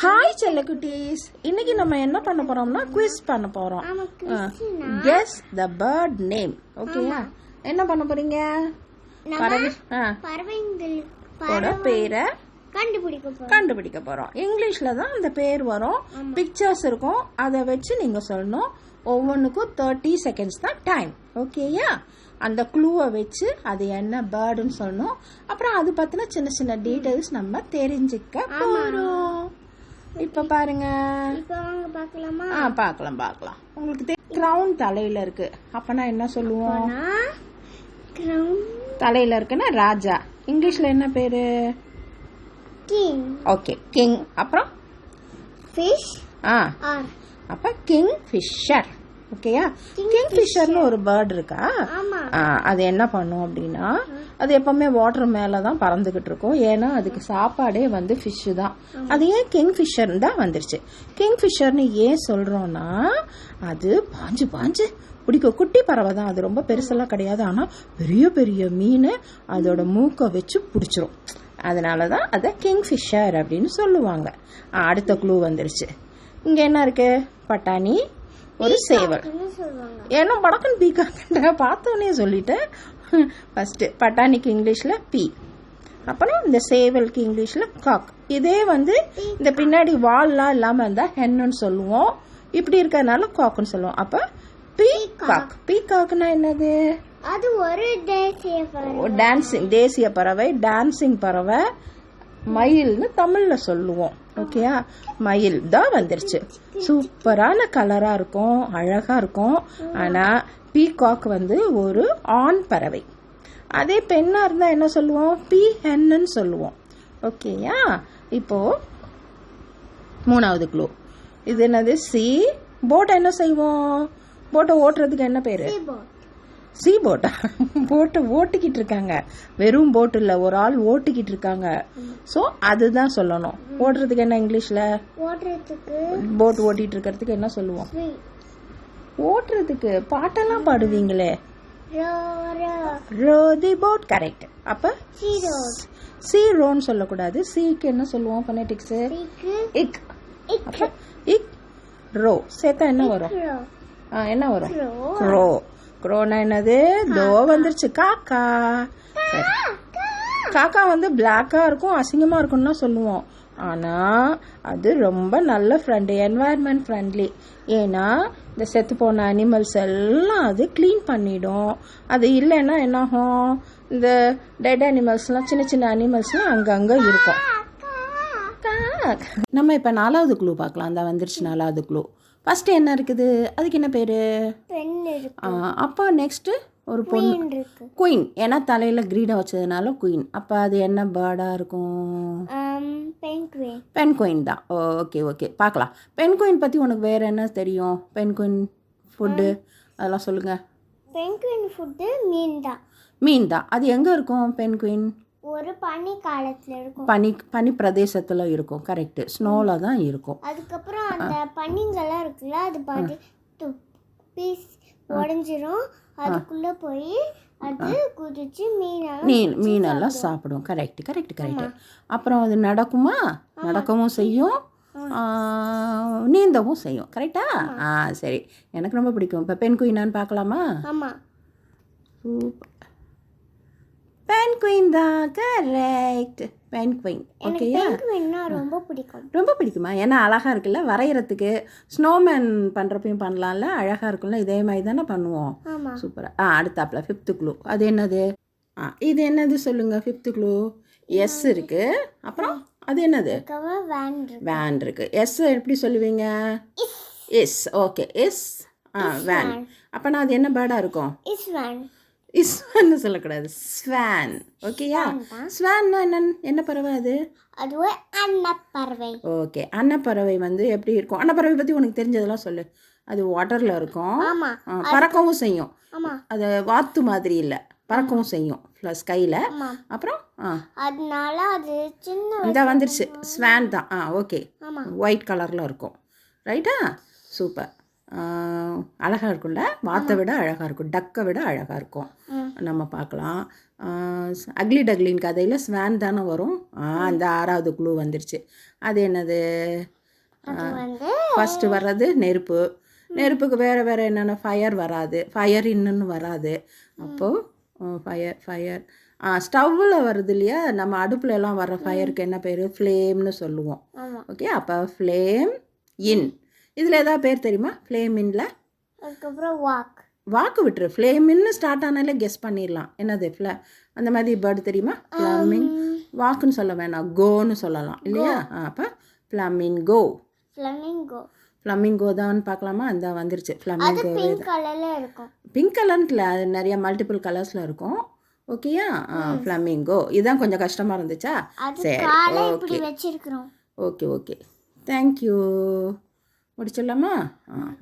Hi செல்லக்குட்டீஸ் இன்னைக்கு நம்ம என்ன பண்ண போறோம்னா குவிஸ் பண்ண போறோம். கெஸ் த பேர்ட் நேம் ஓகேயா என்ன பண்ண போறீங்க? பறவை ஆ, பறவைங்கள் ஓட பேரை கண்டுபிடிக்க போறோம். கண்டுபிடிக்க போறோம். இங்கிலீஷ்ல தான் அந்த பேர் வரும். பிக்சர்ஸ் இருக்கும். அதை வச்சு நீங்க சொல்லணும். ஒவ்வொன்றுக்கும் தேர்ட்டி செகண்ட்ஸ் தான் டைம் ஓகேயா அந்த க்ளூவை வச்சு அது என்ன பேர்டுன்னு சொல்லணும். அப்புறம் அது பத்தின சின்ன சின்ன டீடைல்ஸ் நம்ம தெரிஞ்சுக்க போறோம். இப்ப பாருங்க. ஆ பார்க்கலாம் பார்க்கலாம். உங்களுக்கு கிரவுன் தலையில இருக்கு. அப்பனா என்ன சொல்லுவோம்? தலையில இருக்குன்னா ராஜா. இங்கிலீஷ்ல என்ன பேரு? கிங் ஓகே கிங் அப்புறம்? ஃபிஷ் ஆ. அப்ப கிங் ஃபிஷர் ஓகேயா கிங் ஃபிஷர்னு ஒரு பேர்ட் இருக்கா? அது என்ன பண்ணும் அப்படின்னா அது எப்பவுமே வாட்டர் மேல தான் பறந்துகிட்டு இருக்கும். ஏன்னா அதுக்கு சாப்பாடே வந்து ஃபிஷ் தான். அது ஏன் கிங் ஃபிஷர் தான் வந்துருச்சு. கிங் ஃபிஷர்னு ஏன் சொல்றோம்னா அது பாஞ்சு பாஞ்சு பிடிக்கும் குட்டி பறவை தான். அது ரொம்ப பெருசெல்லாம் கிடையாது. ஆனா பெரிய பெரிய மீன் அதோட மூக்கை வச்சு பிடிச்சிரும். அதனால தான் அதை கிங் ஃபிஷர் அப்படின்னு சொல்லுவாங்க. அடுத்த க்ளூ வந்துருச்சு. இங்க என்ன இருக்கு? பட்டாணி ஒரு சேவல். ஏன்னா வடக்கன் பீக்காக்கன்ற பார்த்தோன்னே சொல்லிட்டேன் ஃபர்ஸ்ட் பட்டாணிக்கு இங்கிலீஷ்ல பி அப்புறம் இந்த சேவலுக்கு இங்கிலீஷ்ல காக் இதே வந்து இந்த பின்னாடி வால்லாம் இல்லாம இருந்தா ஹென்னு சொல்லுவோம். இப்படி இருக்கறனால காக்குன்னு சொல்லுவோம். அப்ப பீ காக் பீ காக்னா என்னது? அது ஒரு தேசிய பறவை. டான்சிங் தேசிய பறவை டான்சிங் பறவை. மயில்னு தமிழ்ல சொல்லுவோம். ஓகேயா மயில் தான் வந்துருச்சு. சூப்பரான கலரா இருக்கும் அழகா இருக்கும். ஆனா பீகாக் வந்து ஒரு ஆண் பறவை. அதே பெண்ணா இருந்தா என்ன சொல்லுவோம்? பி ஹென்னு சொல்லுவோம். ஓகேயா இப்போ மூணாவது க்ளூ இது என்னது? சி போட்டை என்ன செய்வோம்? போட்டை ஓட்டுறதுக்கு என்ன பேரு? சி போட்டா போட்டை ஓட்டிக்கிட்டு இருக்காங்க. வெறும் போட் இல்ல ஒரு ஆள் ஓட்டிக்கிட்டு இருக்காங்க. சோ அதுதான் சொல்லணும். ஓட்டுறதுக்கு என்ன இங்கிலீஷ்ல? போட் ஓட்டிட்டு இருக்கிறதுக்கு என்ன சொல்லுவோம். ஓட்டுறதுக்கு பாட்டெல்லாம் பாடுவீங்களே. Row the boat correct. அப்ப. சி ரோன்னு சொல்லக்கூடாது. சிக்கு என்ன சொல்லுவோம் பொனெட்டிக்ஸ் Seeக்கு இக். இக். ரோ. சேர்த்தா என்ன வரும்? என்ன வரும்? Crow. க்ரோ க்ரோனா என்னது தோ வந்துருச்சு. காக்கா. சரி காக்கா வந்து பிளாக்கா இருக்கும் அசிங்கமா இருக்கும்னு சொல்லுவோம். ஆனா அது ரொம்ப நல்ல ஃப்ரெண்டு என்வாயர்மெண்ட் ஃப்ரெண்ட்லி ஏன்னா இந்த செத்து போன அனிமல்ஸ் எல்லாம் அது க்ளீன் பண்ணிடும். அது இல்லைன்னா என்னாகும்? இந்த டெட் அனிமல்ஸ்லாம் சின்ன சின்ன அனிமல்ஸ்லாம் அங்கங்க இருக்கும். நம்ம இப்போ நாலாவது க்ளூ பார்க்கலாம். அந்த வந்துருச்சு நாலாவது க்ளூ ஃபர்ஸ்ட் என்ன இருக்குது? அதுக்கு என்ன பேரு? அப்போ நெக்ஸ்ட் ஒரு பொண்ணு. குயின் ஏன்னா தலையில கிரீடம் வச்சதுனால குயின் அப்போ அது என்ன பேர்டா இருக்கும். பென் குயின் தான். ஓகே ஓகே பார்க்கலாம். பென் குயின் பற்றி உனக்கு வேற என்ன தெரியும்? பென் குயின் ஃபுட்டு அதெல்லாம் சொல்லுங்க. Penguin ஃபுட்டு மீன் தான். மீன் தான். அது எங்கே இருக்கும்? பென் குயின் ஒரு பனி காலத்துல இருக்கும். பனி பனி பிரதேசத்தில் இருக்கும். கரெக்டு ஸ்னோவில் தான் இருக்கும். அதுக்கப்புறம் அந்த பனிங்கெல்லாம் இருக்குல்ல அது பாதி பீஸ் உடஞ்சிரும். அதுக்குள்ள போய் அது குதிச்சு மீனெல்லாம் மீன் மீனெல்லாம் சாப்பிடும் கரெக்ட் கரெக்ட் கரெக்ட் அப்புறம் அது நடக்குமா? நடக்கவும் செய்யும். நீந்தவும் செய்யும். கரெக்டா ஆ? சரி. எனக்கு ரொம்ப பிடிக்கும். இப்போ பெண் குயினான்னு பார்க்கலாமா? சூப்பர். பென் குயின் தான் கரெக்ட் பென் குயின் எனக்கு ஓகேயா ரொம்ப பிடிக்கும். ரொம்ப பிடிக்குமா? ஏன்னா அழகாக இருக்குல்ல வரைகிறதுக்கு ஸ்னோமேன் பண்ணுறப்பையும் பண்ணலாம்ல அழகாக இருக்கும்ல இதே மாதிரி தானே பண்ணுவோம். சூப்பராக ஆ அடுத்தாப்புல ஃபிஃப்த்து க்ளூ அது என்னது? ஆ இது என்னது சொல்லுங்க ஃபிஃப்த்து க்ளூ எஸ் இருக்கு. அப்புறம் அது என்னது? வேன் இருக்கு. வேன் இருக்கு. எஸ் எப்படி சொல்லுவீங்க? எஸ் ஓகே எஸ் ஆ வேன் அப்போனா அது என்ன பேர்டாக இருக்கும்? இஸ் வேன் இஸ்வான்னு சொல்லக்கூடாது. ஸ்வான். ஓகேயா? ஸ்வான்னா என்ன என்ன பறவை அது? அது அன்னப்பறவை. ஓகே. அன்னப்பறவை வந்து எப்படி இருக்கும்? அன்னப்பறவை பற்றி உனக்கு தெரிஞ்சதெல்லாம் சொல்லு. அது வாட்டரில் இருக்கும். பறக்கவும் செய்யும். அது வாத்து மாதிரி இல்லை. பறக்கவும் செய்யும். ப்ளஸ் கையில் அப்புறம் அதனால அது சின்ன இந்த வந்துருச்சு. ஸ்வான் தான். ஆ ஓகே. ஒயிட் கலரில் இருக்கும். ரைட்டா சூப்பர் அழகாக இருக்கும்ல? வாத்தை விட அழகாக இருக்கும். டக்கை விட அழகாக இருக்கும். நம்ம பார்க்கலாம். அக்லி டக்லின் கதையில் ஸ்வான் தானே வரும். அந்த ஆறாவது குழு வந்துருச்சு. அது என்னது? ஃபஸ்ட்டு வர்றது நெருப்பு. நெருப்புக்கு வேறு வேறு என்னென்ன? ஃபயர் வராது. ஃபயர் இன்னுன்னு வராது. அப்போது ஃபயர் ஃபயர் ஸ்டவ்வில் வருது இல்லையா? நம்ம அடுப்புல எல்லாம் வர்ற ஃபயருக்கு என்ன பேர்? ஃப்ளேம்னு சொல்லுவோம். ஓகே அப்போ ஃப்ளேம் இன் இதில் ஏதாவது பேர் தெரியுமா? ஃப்ளேம் இன்ல அதுக்கப்புறம் வாக் வாக்கு விட்டுரு. ஃப்ளேமின்னு ஸ்டார்ட் ஆனாலே கெஸ் பண்ணிடலாம் என்னது ஃப்ள அந்த மாதிரி பேர்டு தெரியுமா? ஃப்ளமிங் வாக்குன்னு சொல்ல வேணாம். கோன்னு சொல்லலாம். இல்லையா? அப்போ ஃப்ளமிங் கோ ஃப்ளமிங்கோ ஃப்ளமிங்கோ தான் பார்க்கலாமா? அந்த வந்துருச்சு. ஃப்ளமிங்கோ பிங்க் கலர்ல இருக்கும். பிங்க் கலர்ல அது நிறைய மல்டிபிள் கலர்ஸில் இருக்கும். ஓகேயா ஃப்ளமிங்கோ இதுதான் கொஞ்சம் கஷ்டமாக இருந்துச்சா? சரி. Okay okay okay thank you முடிச்சிடலாமா? Ah